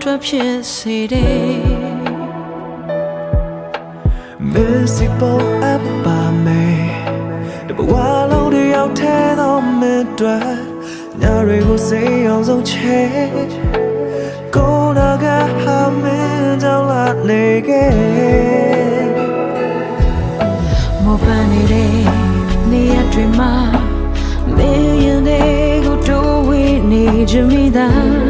အတွက်ဖြစ်စေတယ် Missy Bow up by me တဘဝလုံးတယောက်ထဲသောမင်းတွေညတွေကိုစိတ်အောင်ဆုံးချေကိုယ်နာကဟာမင်းကြောင့်လာနေခဲ့ de me dar.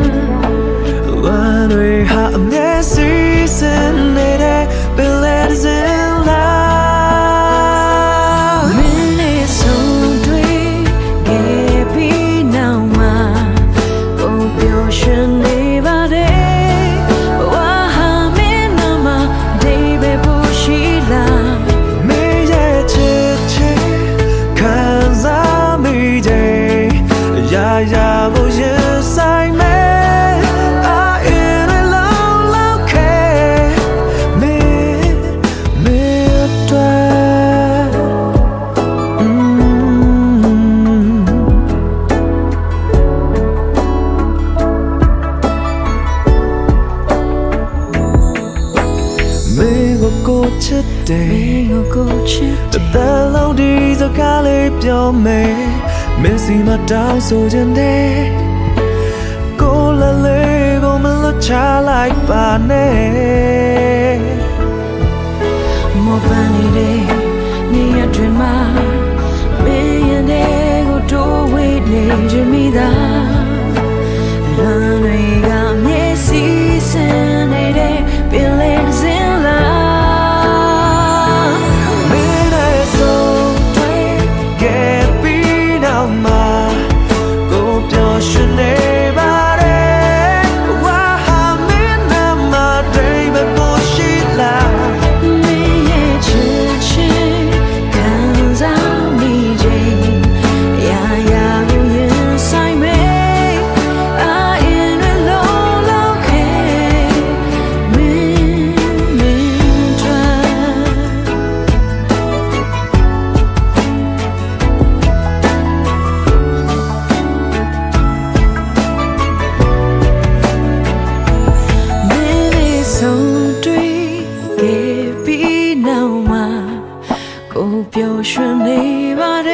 double just like me I in I love love care me me to mm. me go go chết đi. Me go go chết đi. ta lâu đi rồi cả lấy cho mình တယ်သက်လုံးဒီစကားလေးပြောမယ်မင်းစီမတောင်းဆိုခြင်းတဲ့ကိုယ်လည်းလေးကိုမလွတ်ချလိုက်ပါနဲ့မောပန်းနေတဲ့နေရတွေမှာမင်းရင်တွေကိုတိုးဝေးနေကြမိသား 表示你把。